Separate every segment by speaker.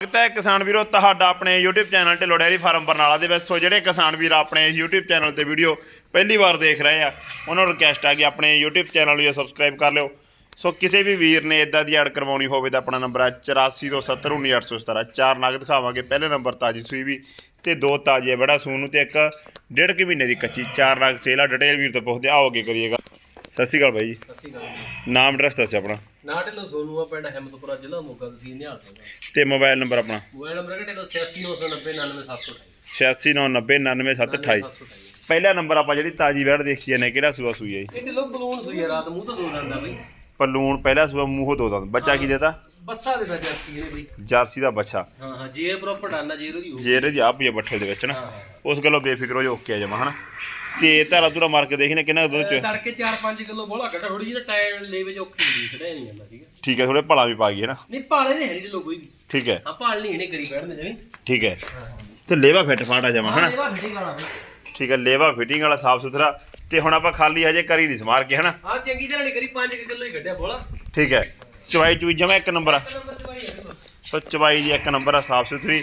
Speaker 1: ਸਵਾਗਤ ਹੈ ਕਿਸਾਨ ਵੀਰੋ, ਤੁਹਾਡਾ ਆਪਣੇ YouTube channel Dhillon dairy farm Barnala ਦੇ ਵਿੱਚ। ਸੋ ਜਿਹੜੇ ਕਿਸਾਨ ਵੀਰ ਆਪਣੇ YouTube ਚੈਨਲ ਤੇ ਵੀਡੀਓ ਪਹਿਲੀ ਵਾਰ ਦੇਖ ਰਹੇ ਆ, ਉਹਨਾਂ ਨੂੰ ਰਿਕਵੈਸਟ ਆ ਕਿ ਆਪਣੇ YouTube ਚੈਨਲ ਨੂੰ ਸਬਸਕ੍ਰਾਈਬ ਕਰ ਲਿਓ। ਸੋ ਕਿਸੇ ਵੀ ਵੀਰ ਨੇ ਇਦਾਂ ਦੀ ਐਡ ਕਰਵਾਉਣੀ ਹੋਵੇ ਤਾਂ ਆਪਣਾ ਨੰਬਰ ਹੈ 8427191817 ਚਾਰ ਨਗ ਦਿਖਾਵਾਂਗੇ ਪਹਿਲੇ ਨੰਬਰ ਤਾਜੀ ਸੂਈ ਵੀ ਤੇ ਦੋ ਤਾਜੀ ਹੈ ਬੜਾ ਸੂਨ ਨੂੰ ਤੇ ਇੱਕ ਡੇਢ ਕੁ ਮਹੀਨੇ ਦੀ ਕੱਚੀ ਚਾਰ ਨਗ ਸੇਲਾ ਡਿਟੇਲ ਵੀਰ ਤੋਂ ਪੁੱਛਦੇ ਆਓ ਅੱਗੇ ਕਰੀਏਗਾ ਸਤਿ ਸ਼੍ਰੀ ਅਕਾਲ ਬਾਈ ਜੀ।
Speaker 2: ਸਤਿ ਸ਼੍ਰੀ ਅਕਾਲ
Speaker 1: ਨਾਮ ਐਡਰੈਸ ਦੱਸਿਓ ਆਪਣਾ।
Speaker 2: ਨਾ ਢਿੱਲੋਂ ਸੋਨੂਆ ਪਿੰਡ ਹਿੰਮਤਪੁਰਾ ਜ਼ਿਲ੍ਹਾ ਮੋਗਾ ਤਹਿਸੀਲ ਨਿਹਾਲ ਸਿੰਘ
Speaker 1: ਤੇ ਮੋਬਾਈਲ ਨੰਬਰ ਆਪਣਾ?
Speaker 2: ਮੋਬਾਈਲ ਨੰਬਰ ਹੈ ਢਿੱਲੋਂ 8699999728
Speaker 1: 86999728 ਪਹਿਲਾ ਨੰਬਰ ਆਪਾਂ ਜਿਹੜੀ ਤਾਜੀ ਵੈੜ ਦੇਖੀ ਨੇ ਕਿਹੜਾ ਸੂਆ ਸੂਈ ਹੈ ਜੀ?
Speaker 2: ਇਹ ਢਿੱਲੋਂ ਬਲੂਨ ਸੂਈ ਆ ਰਾਤ ਮੂੰਹ ਤੋਂ ਦੋ ਦੰਦਾ ਬਈ।
Speaker 1: ਪਲੂਣ ਪਹਿਲਾ ਸੂਆ ਮੂੰਹੋਂ ਦੋ ਦੰਦ। ਬੱਚਾ ਕੀ ਦੇਤਾ?
Speaker 2: ਬੱਸਾ ਦੇ ਦਾ ਜਰਸੀ ਇਹਨੇ ਬਈ।
Speaker 1: ਜਰਸੀ ਦਾ ਬੱਚਾ।
Speaker 2: ਹਾਂ ਹਾਂ ਜੇਰ ਪ੍ਰੋਪਰ ਡਾਨਾ ਜੇਰ ਉਹਦੀ ਹੋਊ
Speaker 1: ਜੇਰੇ ਦੀ ਆਪ ਹੀ ਆ ਬੱਠੇ ਦੇ ਵਿੱਚ ਨਾ।
Speaker 2: ਹਾਂ।
Speaker 1: ਉਸ ਗੱਲੋਂ ਬੇਫਿਕਰ ਹੋ ਜੋ ਓਕੇ ਆ ਜਮਾ ਹਨਾ? ਤੇ ਧਾਰਾ ਧੂਰਾ ਮਾਰ ਕੇ ਦੇਖਨੇ ਕਿੰਨਾ ਕੁ ਦੁੱਧ ਚ।
Speaker 2: ਤੜਕੇ 4-5 ਕਿਲੋ ਬੋਲਾ ਗੱਡਾ ਥੋੜੀ ਜਿਹੀ ਟਾਇਰ ਲੈ ਵਿੱਚ ਔਖੀ ਹੁੰਦੀ ਖੜਿਆ ਨਹੀਂ ਜਾਂਦਾ ਠੀਕ ਹੈ
Speaker 1: ਠੀਕ ਹੈ ਥੋੜੇ ਭਲਾ ਵੀ ਪਾ ਗਈ ਹੈ ਨਾ।
Speaker 2: ਨਹੀਂ ਪਾਲੇ ਨਹੀਂ ਹੈ ਨੀ ਢਿੱਲੋਂ ਕੋਈ ਵੀ।
Speaker 1: ਠੀਕ ਹੈ।
Speaker 2: ਹਾਂ ਪਾਲ ਨਹੀਂ ਇਹਨੇ ਕਰੀ ਬੈਠਦੇ ਜਮੀ
Speaker 1: ਠੀਕ ਹੈ। ਤੇ ਲੇਵਾ ਫਿੱਟ ਫਾੜਾ ਜਮਾ ਹਨਾ?
Speaker 2: ਇਹਦਾ ਫਿਟਿੰਗ ਵਾਲਾ ਬਈ।
Speaker 1: ਠੀਕ ਹੈ ਲੇਵਾ ਫਿਟਿੰਗ ਵਾਲਾ ਸਾਫ਼ ਸੁਥਰਾ। ਤੇ ਹੁਣ ਆਪਾਂ ਖਾਲੀ ਹਜੇ ਕਰੀ ਨਹੀਂ ਸਮਾਰ ਕੇ ਹਨਾ?
Speaker 2: ਹਾਂ ਚੰਗੀ ਤਰ੍ਹਾਂ ਨਹੀਂ ਕਰੀ 5 ਕਿਲੋ ਹੀ ਕੱਢਿਆ ਬੋਲਾ।
Speaker 1: ਠੀਕ ਹੈ। ਚਵਾਈ ਚੂਈ ਜਮਾ ਇੱਕ ਨੰਬਰ ਆ।
Speaker 2: ਨੰਬਰ ਤੇ।
Speaker 1: ਸੋ ਚਵਾਈ ਦੀ ਇੱਕ ਨੰਬਰ ਆ ਸਾਫ਼ ਸੁਥਰੀ।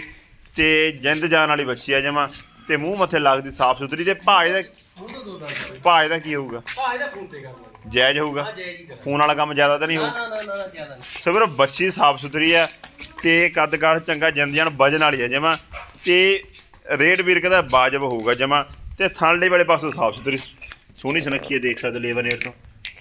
Speaker 1: ਤੇ ਜਿੰਦ ਜਾਨ ਵਾਲੀ ਬੱਚੀ ਆ ਜਮਾ। ਤੇ ਮੂੰਹ ਮੱਥੇ ਲੱਗਦੀ ਸਾਫ਼ ਸੁਥਰੀ ਤੇ ਭਾਜ ਦਾ
Speaker 2: ਮੂੰਹ ਤੋਂ ਦੋ ਦੰਦ
Speaker 1: ਭਾਜ ਦਾ ਕੀ ਹੋਊਗਾ?
Speaker 2: ਭਾ ਇਹਦਾ ਫੋਨ ਤੇ ਕਰਨਾ
Speaker 1: ਜਾਇਜ਼ ਹੋਊਗਾ?
Speaker 2: ਹਾਂ ਜੈ ਜੀ ਕਰ
Speaker 1: ਫੋਨ ਵਾਲਾ ਕੰਮ ਜ਼ਿਆਦਾ ਤਾਂ ਨਹੀਂ
Speaker 2: ਨਾ
Speaker 1: ਹੋਊ?
Speaker 2: ਨਾ ਨਾ ਨਾ ਜ਼ਿਆਦਾ ਨਹੀਂ।
Speaker 1: ਸੋ ਵੀਰੋ ਬੱਚੀ ਸਾਫ਼ ਸੁਥਰੀ ਆ ਤੇ ਕੱਦ ਕਾਠ ਚੰਗਾ ਜਿੰਦ ਜਾਨ ਵਜਨ ਵਾਲੀ ਆ ਜਮਾ। ਤੇ ਰੇਟ ਵੀਰ ਕਹਿੰਦਾ ਬਾਜਬ ਹੋਊਗਾ ਜਮਾ। ਤੇ ਥਾਂਲੇ ਵਾਲੇ ਪਾਸੋਂ ਸਾਫ਼ ਸੁਥਰੀ ਸੋਹਣੀ ਸੁਨੱਖੀ ਹੈ ਦੇਖ ਸਕਦੇ ਲੇਵਾ ਨੇੜ ਤੋਂ।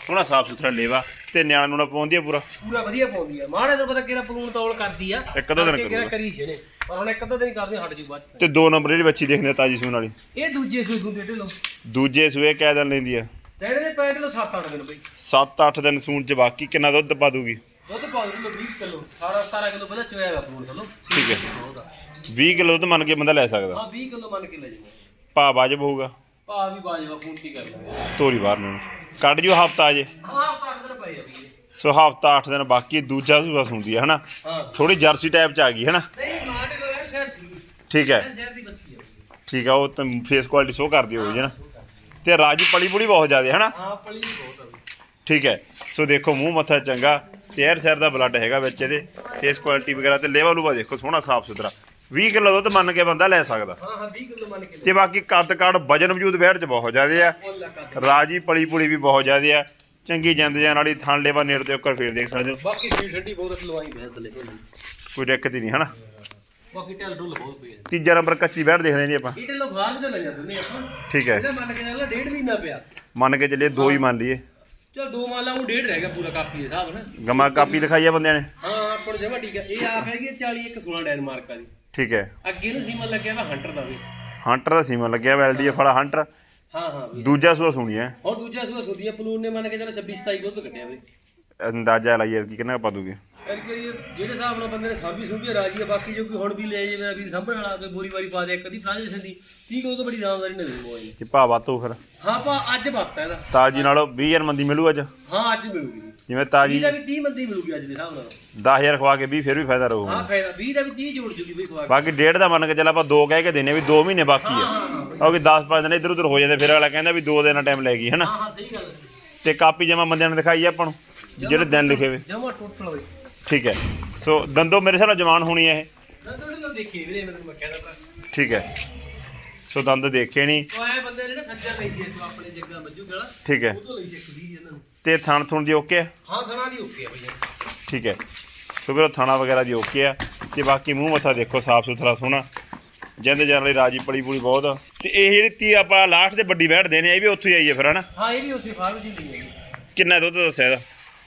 Speaker 1: ਸੋਹਣਾ ਸਾਫ਼ ਸੁਥਰਾ ਲੇਵਾ ਤੇ ਨਿਆਣ ਨੂੰ ਨਾ ਪਾਉਂਦੀ ਆ ਪੂਰਾ।
Speaker 2: ਪੂਰਾ ਵਧੀਆ ਪਾਉਂਦੀ ਆ। ਮਾੜੇ ਤੋਂ ਪਤਾ ਕਿਹੜਾ ਪਲੂਨ ਤੌਲ ਕਰਦੀ ਆ।
Speaker 1: ਇੱਕ ਅੱਧਾ ਦਿਨ
Speaker 2: ਕਰਕੇ ਕਿਹੜਾ
Speaker 1: ਕਰੂਗਾ।
Speaker 2: ਕਰੀ ਇਹਨੇ। ਪਰ ਹੁਣ ਇੱਕ ਅੱਧਾ ਦਿਨ ਕਰਦੀ ਹਟ ਜੂ ਬਾਅਦ ਚ।
Speaker 1: ਤੇ ਦੋ ਨੰਬਰ ਜਿਹੜੀ ਬੱਚੀ ਦੇਖਦੇ ਆ ਤਾਜੀ ਸੂਣ ਵਾਲੀ।
Speaker 2: ਇਹ ਦੂਜੇ ਸੂਦੂ ਦੇ ਢਿੱਲੋਂ
Speaker 1: ਦੂਜੇ ਸੂਏ ਕਹਿ ਦਿਨ ਲੈਂਦੀ ਆ।
Speaker 2: ਡੈਡੇ ਦੇ ਪੈਂਟ ਲੋ 7-8 ਦਿਨ ਬਈ।
Speaker 1: 7-8 ਦਿਨ ਸੂਣ ਚ ਬਾਕੀ ਕਿੰਨਾ ਦੁੱਧ ਪਾ ਦੂਗੀ?
Speaker 2: ਦੁੱਧ ਪਾ ਦੋ 20 ਕਿਲੋ। 18-17 ਕਿਲੋ ਪਹਿਲਾਂ ਚੋਇਆ ਵਾ ਪਲੂਨ ਥੱਲੋਂ
Speaker 1: ਠੀਕ ਹੈ।
Speaker 2: ਬਹੁਤ ਆ।
Speaker 1: 20 ਕਿਲੋ ਦੁੱਧ ਮੰਨ ਕੇ ਬੰਦਾ ਲੈ ਸਕਦਾ।
Speaker 2: ਹਾਂ 20 ਕਿਲੋ ਮੰਨ ਕੇ ਲੈ ਜਾਓ
Speaker 1: ਭਾ ਵਾਜਬ ਹੋਊਗਾ।
Speaker 2: ਭਾ ਵੀ ਬਾਜਵਾ ਪੂੰਤੀ ਕਰ ਲਾਂਗੇ
Speaker 1: ਤੋਰੀ ਬਾਹਰ ਨੂੰ। ਕੱਢ ਜਿਓ ਹਫਤਾ ਅਜੇ।
Speaker 2: ਹਾਂ 8 ਦਿਨ ਪਏ ਆ ਬਈ। ਇਹ।
Speaker 1: ਸੋ ਹਫਤਾ 8 ਦਿਨ ਬਾਕੀ ਦੂਜਾ ਸੂਆ ਸੁਣਦੀ ਹੈ ਹਨਾ?
Speaker 2: ਹਾਂ।
Speaker 1: ਥੋੜੀ ਜਰਸੀ ਟਾਈਪ ਚ ਆ ਗਈ ਹਨਾ?
Speaker 2: ਨਹੀਂ ਮਾਂ ਢਿੱਲੋਂ ਯਾਰ ਸ਼ਹਿਰ ਸੀ
Speaker 1: ਠੀਕ ਹੈ।
Speaker 2: ਸ਼ਹਿਰ ਦੀ ਬੱਸੀ ਆ
Speaker 1: ਠੀਕ ਆ ਉਹ ਤਾਂ ਫੇਸ ਕੁਆਲਿਟੀ ਸ਼ੋ ਕਰਦੀ ਹੋਊਗੀ ਨਾ ਤੇ ਰਾਜੀ ਪਲੀ ਪੁਲੀ ਬਹੁਤ ਜ਼ਿਆਦਾ ਹਨਾ?
Speaker 2: ਹਾਂ ਪਲੀ ਵੀ ਬਹੁਤ ਆ ਬਈ।
Speaker 1: ਠੀਕ ਹੈ। ਸੋ ਦੇਖੋ ਮੂੰਹ ਮੱਥਾ ਚੰਗਾ। ਸ਼ਹਿਰ ਸ਼ਹਿਰ ਦਾ ਬਲੱਡ ਹੈਗਾ ਵਿੱਚ ਇਹਦੇ। ਫੇਸ ਕੁਆਲਿਟੀ ਵਗੈਰਾ ਤੇ ਲੇਵਲ ਲੂਵਾ ਦੇਖੋ ਸੋਹਣਾ ਸਾਫ਼ ਸੁਥਰਾ। 20 ਕਿਲੋ ਦੁੱਧ ਮੰਨ ਕੇ ਬੰਦਾ ਲੈ ਸਕਦਾ।
Speaker 2: ਹਾਂ ਹਾਂ 20 ਕਿਲੋ ਮੰਨ ਕੇ
Speaker 1: ਤੇ ਬਾਕੀ ਕੱਦ ਕਾੜ ਵਜਨ ਵਜੂਦ ਬੈਠ ਚ ਬਹੁਤ ਜ਼ਿਆਦਾ ਆ। ਰਾਜੀ ਪਲੀ ਪੁਲੀ ਵੀ ਬਹੁਤ ਜ਼ਿਆਦਾ ਆ। ਚੰਗੀ ਜਿੰਦ ਜਾਨ ਵਾਲੀ ਥਣ ਲੇਵਾ ਨੇੜ ਤੇ ਉੱਕਰ ਫੇਰ ਦੇਖ ਸਕਦੇ ਹੋ।
Speaker 2: ਬਾਕੀ ਸੀ ਠੰਡੀ ਬਹੁਤ ਲਵਾਈ ਬਹਿ ਥੱਲੇ
Speaker 1: ਕੋਈ ਦਿੱਕਤ ਹੀ ਨਹੀਂ ਹਨਾ?
Speaker 2: ਬਾਕੀ ਢਲ ਢੁੱਲ ਬਹੁਤ ਪਈ
Speaker 1: ਤੀਜਾ ਨੰਬਰ ਕੱਚੀ ਬੈਠ ਦੇਖਦੇ ਜੀ ਆਪਾਂ।
Speaker 2: ਇਹ ਢਿੱਲੋਂ ਬਾਹਰ ਤੋਂ ਲੈ ਜਾਂਦੇ ਨੇ ਆਪਾਂ।
Speaker 1: ਠੀਕ ਹੈ।
Speaker 2: ਇਹਦਾ ਮੰਨ ਕੇ ਚੱਲ ਡੇਢ ਮਹੀਨਾ ਪਿਆ।
Speaker 1: ਮੰਨ ਕੇ ਚੱਲੀਏ ਦੋ ਹੀ ਮੰਨ ਲਈਏ।
Speaker 2: ਚਲ ਦੋ ਮੰਨ ਲਾ ਉਹ ਡੇਢ ਰਹਿ ਗਿਆ ਪੂਰਾ ਕਾਪੀ ਦੇ ਹਿਸਾਬ ਨਾਲ।
Speaker 1: ਗਮਾ ਕਾਪੀ ਦਿਖਾਈ ਆ ਬੰਦਿਆਂ ਨੇ।
Speaker 2: ਹਾਂ ਆਪਾਂ ਨੂੰ ਜਮਾ ਠੀਕ ਹੈ ਇਹ ਆਪ ਹੈਗੀ 40 ਇੱਕ 16 ਡੈਨਮਾਰਕ ਦੀ
Speaker 1: ਠੀਕ ਹੈ।
Speaker 2: ਅੱਗੇ ਨੂੰ ਸੀਮਨ ਲੱਗਿਆ ਵਾ ਹੰਟਰ ਦਾ ਵੀ।
Speaker 1: ਹੰਟਰ ਦਾ ਸੀਮਾ ਲੱਗਿਆ ਵੈਲਡੀ ਫੜਾ ਹੰਟਰ।
Speaker 2: ਹਾਂ ਹਾਂ ਵੀ।
Speaker 1: ਦੂਜਾ ਸੂਆ ਸੁਣੀ ਹੈ।
Speaker 2: ਹੁਣ ਦੂਜਾ ਸੂਆ ਸੁਦੀਆ ਪਲੂਨ ਨੇ ਮੰਨ ਕੇ ਚੱਲ 26 27 ਦੁੱਧ ਕੱਢਿਆ ਵੀ।
Speaker 1: ਅੰਦਾਜ਼ਾ ਲਾਈਏ ਕਿ ਕਿੰਨਾ ਪਾ ਦੂਗੇ?
Speaker 2: ਫਿਰ ਕਿ ਜਿਹੜੇ ਹਿਸਾਬ ਨਾਲ ਬੰਦੇ ਨੇ ਸਾਂਭੀ ਸੁੰਭੀ ਰਾਜੀ ਆ ਬਾਕੀ ਜੋ ਕੋਈ ਹੁਣ ਵੀ ਲੈ ਜਾਵੇ ਵੀ ਸਾਂਭਣ ਵਾਲਾ ਕੋਈ ਬੋਰੀ ਵਾਰੀ ਪਾ ਦੇ ਇੱਕ ਅੱਧੀ ਟ੍ਰਾਂਜੈਕਸ਼ਨ ਦੀ 30 ਕਿਲੋ ਤੋਂ ਬੜੀ ਦਾਮਦਾਰੀ ਨਾ ਦੇਣੀ ਮੋਬਾਈਲ
Speaker 1: ਤੇ ਭਾ ਵਾਤੋ ਫਿਰ।
Speaker 2: ਹਾਂ ਪਾ ਅੱਜ ਬਾਤ ਹੈ ਇਹਦਾ।
Speaker 1: ਤਾਜੀ ਨਾਲੋਂ 20000 ਮੰਦੀ ਮਿਲੂ ਅੱਜ।
Speaker 2: ਹਾਂ ਅੱਜ ਮਿਲੂਗੀ।
Speaker 1: ਜਿਵੇਂ
Speaker 2: 20
Speaker 1: ਤਾਜੀ
Speaker 2: ਦਾ ਵੀ 30 ਮੰਦੀ ਮਿਲੂਗੀ ਅੱਜ ਦੇ ਹਿਸਾਬ ਨਾਲ।
Speaker 1: 10000 ਖਵਾ ਕੇ 20 ਫਿਰ ਵੀ ਫਾਇਦਾ ਰਹੂਗਾ।
Speaker 2: ਹਾਂ ਫਾਇਦਾ। 20 ਦਾ ਵੀ 30 ਜੋੜ ਜੂਗੀ ਬਈ ਖਵਾ ਕੇ।
Speaker 1: ਬਾਕੀ ਡੇਢ ਦਾ ਮੰਨ ਕੇ ਚੱਲ ਆਪਾਂ ਦੋ ਕਹਿ ਕੇ ਦੇਨੇ ਵੀ 2 ਮਹੀਨੇ ਬਾਕੀ ਆ। ਕਿਉਂਕਿ 10-5 ਦਿਨ ਇੱਧਰ ਉੱਧਰ ਹੋ ਜਾਂਦੇ ਫਿਰ ਅਗਲਾ ਕਹਿੰਦਾ ਵੀ 2 ਦਿਨਾਂ ਟਾਈਮ ਲੈ ਗਈ ਹਨਾ?
Speaker 2: ਹਾਂ ਹਾਂ ਸਹੀ ਗੱਲ ਹੈ।
Speaker 1: ਤੇ ਕਾਪੀ ਜਮਾ ਬੰਦਿਆਂ ਨੇ ਦਿਖਾਈ ਆ ਆਪਾਂ ਨੂੰ ਜਿਹੜੇ ਦਿਨ ਲਿਖੇ ਵੇ।
Speaker 2: ਜਮਾ ਟੋਟਲ ਬਈ।
Speaker 1: ਠੀਕ ਹੈ। ਸੋ ਦੰਦੋ ਮੇਰੇ ਹਿਸਾਬ ਨਾਲ ਜਵਾਨ ਹੋਣੀ ਹੈ ਇਹ।
Speaker 2: ਨਾ ਲੋ ਦੇਖੀ ਵੀਰੇ ਮੈਨੂੰ ਮੈਂ ਕਹਿੰਦਾ ਭਰਾ
Speaker 1: ਠੀਕ ਹੈ। ਸੋ ਦੰਦ ਦੇਖੇ ਨਹੀਂ
Speaker 2: ਉਹ ਆਏ ਬੰਦੇ ਨੇ ਨਾ ਸੱਜਰ ਲਈ ਸੀ ਆਪਣੇ ਜੱਗਾ ਮੱਜੂ ਗਲਾ
Speaker 1: ਠੀਕ ਹੈ।
Speaker 2: ਉਹ ਤੋਂ ਲਈ ਸੀ ਇੱਕ ਵੀਹ ਇਹਨਾਂ ਨੂੰ।
Speaker 1: ਤੇ ਥਣ ਥੁਣ ਦੀ ਓਕੇ ਆ?
Speaker 2: ਹਾਂ ਥਣਾ ਦੀ ਓਕੇ ਆ ਬਈ
Speaker 1: ਠੀਕ ਹੈ। ਸੋ ਵੀਰੋ ਥਾਣਾ ਵਗੈਰਾ ਦੀ ਓਕੇ ਆ ਤੇ ਬਾਕੀ ਮੂੰਹ ਮੱਥਾ ਦੇਖੋ ਸਾਫ਼ ਸੁਥਰਾ ਸੋਹਣਾ। ਜਿੰਦ ਜਾਨ ਲਈ ਰਾਜੀ ਪਲੀ ਪੂਲੀ ਬਹੁਤ ਆ। ਤੇ ਇਹ ਜਿਹੜੀ ਤੀ ਆਪਾਂ ਲਾਸਟ ਤੇ ਵੱਡੀ ਬੈਠ ਦੇਣੇ ਆ ਇਹ ਵੀ ਉੱਥੋਂ ਹੀ ਆਈ ਹੈ ਫਿਰ ਹਨਾ?
Speaker 2: ਹਾਂ ਇਹ ਵੀ ਉਸੇ ਫਾਰਮ ਜੀ ਲਈ ਹੈ
Speaker 1: ਕਿੰਨਾ ਦੁੱਧ ਦੱਸਿਆ ਇਹਦਾ?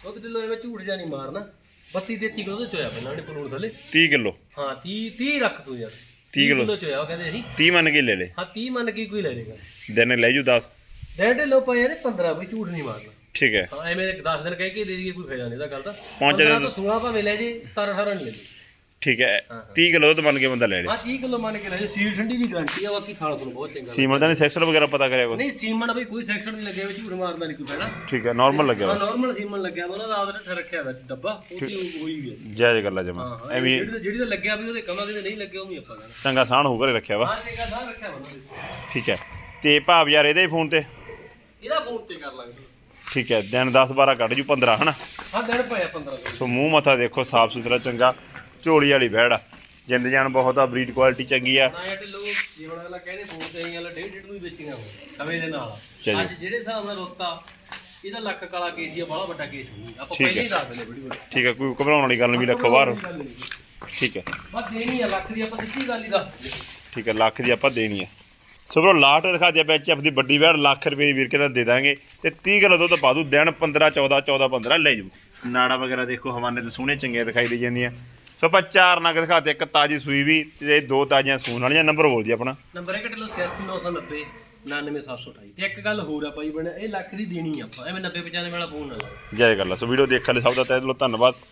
Speaker 2: ਤੇ ਢਿੱਲੋਂ ਐਵੇਂ ਝੂਠ ਜਾ ਨਹੀਂ ਮਾਰਨਾ। 32 33 ਕਿਲੋ ਤੋਂ ਚੋਇਆ ਪਹਿਲਾਂ ਉਹਨੇ ਪਲੂਣ ਥੱਲੇ।
Speaker 1: 30 ਕਿਲੋ?
Speaker 2: ਹਾਂ 30 30 ਰੱਖ ਤੂੰ ਯਾਰ।
Speaker 1: 30 ਕਿਲੋ।
Speaker 2: ਚੋਇਆ ਉਹ ਕਹਿੰਦੇ ਅਸੀਂ
Speaker 1: 30 ਮੰਨ ਕੇ ਲੈ ਲੈ।
Speaker 2: ਹਾਂ 30 ਮੰਨ ਕੇ ਕੋਈ ਲੈ ਲੇਗਾ।
Speaker 1: ਦਿਨ ਲੈ ਜੂ 10
Speaker 2: ਡੈਡ ਢਿੱਲੋਂ ਪਏ ਨੇ 15 ਬਈ ਝੂਠ ਨਹੀਂ ਮਾਰਨਾ।
Speaker 1: ਠੀਕ ਹੈ।
Speaker 2: ਹਾਂ ਐਵੇਂ 10 ਦਿਨ ਕਹਿ ਕੇ ਦੇ ਦਈਏ ਕੋਈ ਫਾਇਦਾ ਨਹੀਂ ਇਹਦਾ ਗੱਲ ਦਾ
Speaker 1: ਪੰਜ
Speaker 2: 15
Speaker 1: ਦਿਨ-
Speaker 2: ਤੋਂ 16 ਭਾਵੇਂ ਲੈ ਜੇ 17 18 ਨਹੀਂ ਲੈ ਜੇ
Speaker 1: ਠੀਕ ਹੈ
Speaker 2: ਹਾਂ, ਹਾਂ।
Speaker 1: 30 ਕਿਲੋ ਦੁੱਧ ਮੰਨ ਕੇ ਬੰਦਾ ਲੈ ਲੈ।
Speaker 2: ਹਾਂ 30 ਕਿਲੋ ਮੰਨ ਕੇ ਲੈ ਜੇ ਸੀਲ ਠੰਡੀ ਦੀ ਗਾਰੰਟੀ ਆ ਬਾਕੀ ਥਾਲ ਕੋਲ ਬਹੁਤ ਚੰਗਾ।
Speaker 1: ਸੀਮਨ ਦਾ ਨਹੀਂ ਸੈਕਸ਼ਨ ਵਗੈਰਾ ਪਤਾ ਕਰਿਆ ਕੋਈ?
Speaker 2: ਨਹੀਂ ਸੀਮਨ ਬਈ ਕੋਈ ਸੈਕਸ਼ਨ ਨਹੀਂ ਲੱਗਿਆ ਵਿੱਚ ਝੂਠ ਮਾਰਦਾ ਨਹੀਂ ਕੋਈ ਫਾਇਦਾ।
Speaker 1: ਠੀਕ ਹੈ ਨਾਰਮਲ ਲੱਗਿਆ
Speaker 2: ਹਾਂ
Speaker 1: ਵਾ।
Speaker 2: ਨਾਰਮਲ ਸੀਮਨ ਲੱਗਿਆ ਵਾ ਉਹਨਾਂ ਦਾ ਆਦਰ ਰੱਖਿਆ ਵਾ ਡੱਬਾ ਉਹ ਤੇ ਹੋਈ ਗਿਆ
Speaker 1: ਜਾਇਜ਼ ਗੱਲ ਆ
Speaker 2: ਹਾਂ
Speaker 1: ਜਮਾ।
Speaker 2: ਹਾਂ
Speaker 1: ਐਵੇਂ
Speaker 2: ਜਿਹੜੀ ਤਾਂ- ਜਿਹੜੀ ਤਾਂ ਲੱਗਿਆ ਵੀ ਉਹਦੇ ਕਮਾਂ ਦੇ ਨਹੀਂ ਲੱਗਿਆ ਉਹ ਵੀ ਆਪਾਂ ਕਹਿੰਦੇ
Speaker 1: ਚੰਗਾ ਸਾਣ ਹੋ ਘਰੇ ਰੱਖਿਆ ਵਾ।
Speaker 2: ਹਾਂ ਚੰਗਾ ਸਾਹ ਰੱਖਿਆ ਵਾ ਉਹਨਾਂ ਦੇ।
Speaker 1: ਠੀਕ ਹੈ। ਤੇ ਭਾਵ ਯਾਰ ਇਹਦੇ ਫੋਨ ਤੇ?
Speaker 2: ਇਹਦਾ ਫੋਨ ਤੇ ਕਰ ਲਾਂਗੇ।
Speaker 1: ਠੀਕ ਹੈ ਦਿਨ 10 12 ਕੱਢ ਜੂ 15 ਹਨਾ?
Speaker 2: ਹਾਂ ਦਿਨ ਪਿਆ 15 ਦਿਨ
Speaker 1: ਸੋ। ਮੂੰਹ ਮੱਥਾ ਦੇਖੋ ਸਾਫ਼ ਸੁਥਰਾ ਚੰਗਾ ਝੋਲੀ ਵਾਲੀ ਬੈੜ ਆ। ਜਿੰਦ ਜਾਨ ਬਹੁਤ ਆ ਬਰੀਡ ਕੁਆਲਿਟੀ ਚੰਗੀ ਆ।
Speaker 2: ਨਾ ਢਿੱਲੋ ਜੇ ਹੁਣ ਅਗਲਾ ਕਹਿੰਦੇ ਫੋਨ ਤੇ ਅਸੀਂ ਅਗਲਾ ਡੇਢ ਡੇਢ ਨੂੰ ਹੀ ਵੇਚੀਆਂ ਹੋ ਸਮੇਂ ਦੇ ਨਾਲ।
Speaker 1: ਜੀ।
Speaker 2: ਅੱਜ ਜਿਹੜੇ ਹਿਸਾਬ ਨਾਲ ਰੁੱਤਾ ਇਹਦਾ ਲੱਖ ਕਾਲਾ ਕੇਸ ਹੀ ਆ ਬੜਾ ਵੱਡਾ ਕੇਸ ਨਹੀਂ। ਆਪਾਂ
Speaker 1: ਠੀਕ
Speaker 2: ਪਹਿਲਾਂ ਹੀ
Speaker 1: ਹੈ।
Speaker 2: ਦੱਸ ਦਿੰਦੇ ਬੜੀ ਬੜੀ
Speaker 1: ਠੀਕ ਹੈ ਕੋਈ ਘਬਰਾਉਣ ਵਾਲੀ ਗੱਲ ਨਹੀਂ ਲੱਖੋਂ ਬਾਹਰ। ਠੀਕ ਹੈ।
Speaker 2: ਬਸ ਦੇਣੀ ਆ ਲੱਖ ਦੀ ਆਪਾਂ ਸੱਚੀ ਗੱਲ ਹੀ ਦੱਸ ਦਿੰਦੇ
Speaker 1: ਠੀਕ ਹੈ ਲੱਖ ਦੀ ਆਪਾਂ ਦੇਣੀ ਆ। ਸੋ ਬਰੋ ਲਾਟ ਦਿਖਾ ਦਿਆ ਵਿੱਚ ਆਪਣੀ ਵੱਡੀ ਵੈੜ ਲੱਖ ਰੁਪਏ ਦੀ ਵੀਰ ਕੇ ਤਾਂ ਦੇ ਦਾਂਗੇ ਤੇ 30 ਕਿਲੋ ਦੁੱਧ ਪਾ ਦੂ ਦਿਨ 15 14 14 15 ਲੈ ਜੂ ਨਾੜਾ ਵਗੈਰਾ ਦੇਖੋ ਹਵਾਨੇ ਤੇ ਸੋਹਣੇ ਚੰਗੇ ਦਿਖਾਈ ਦੇ ਜਾਂਦੀਆਂ। ਸੋ ਆਪਾਂ ਚਾਰ ਨਗ ਦਿਖਾਤੇ ਇੱਕ ਤਾਜੀ ਸੂਈ ਵੀ ਤੇ ਦੋ ਤਾਜ਼ੀਆਂ ਸੂਣ ਵਾਲੀਆਂ ਨੰਬਰ ਬੋਲ ਜੀ ਆਪਣਾ।
Speaker 2: ਨੰਬਰ ਹੈ ਢਿੱਲੋ 86990 99728 ਤੇ ਇੱਕ ਗੱਲ ਹੋਰ ਆ ਭਾਈ ਬਣੇ ਇਹ ਲੱਖ ਦੀ ਦੇਣੀ ਆ ਆਪਾਂ ਐਵੇਂ 90 95 ਵਾਲਾ ਫੋਨ ਨਾ ਲਾਓ।
Speaker 1: ਜੈ ਗੱਲ। ਸੋ ਵੀਡੀਓ ਦੇਖਣ ਲਈ ਸਭ ਦਾ ਤਹਿ ਦਿਲੋਂ ਧੰਨਵਾਦ।